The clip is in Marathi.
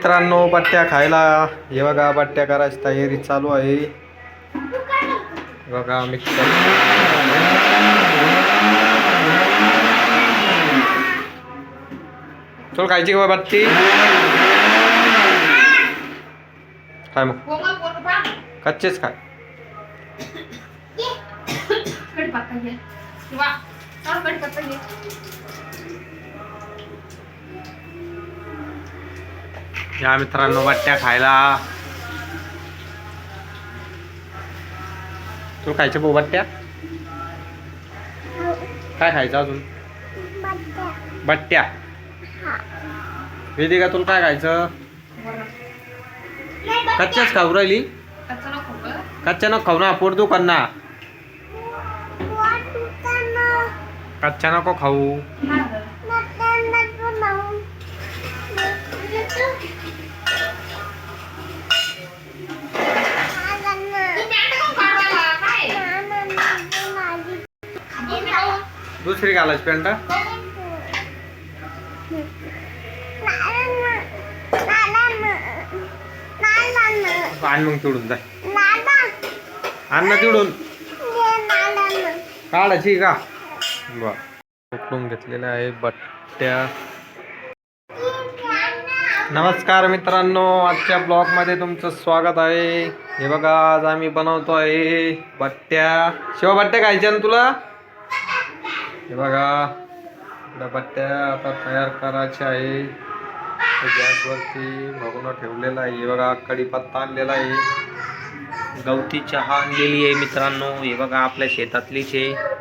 मित्रांनो बट्ट्या खायला. हे बघा बट्ट्या करायची तयारी चालू आहे. बघा मिक्सर चल खायची का बट्टी? काय मग. पोंगा कच्चेच काय या मित्रांनो बट्ट्या खायला. तू खायचे भाऊ बट्ट्या? काय खायचं अजून? बट्ट्या. वेदी का तुला काय खायचं? कच्च्याच खाऊ राहिली? कच्च्या नको खाऊ ना पोट दुखन कच्च्या नको खाऊ. दुसरी घालायची पॅन्ट आण मग तिडून जाय आण तिडून काढायची का? बर. घेतलेल्या आहे बट्ट्या. नमस्कार मित्रांनो आजच्या ब्लॉगमध्ये तुमचं स्वागत आहे. हे बघा आज आम्ही बनवतो आहे बट्ट्या. शिवा बट्ट्या खायच्या ना तुला? हे बघा इकडं आता तयार करायच्या आहे. ते गॅसवरती भगवून ठेवलेला आहे. हे बघा कडीपत्ता आणलेला आहे. गवती चहा आणलेली आहे मित्रांनो. हे बघा आपल्या शेतातलीच आहे.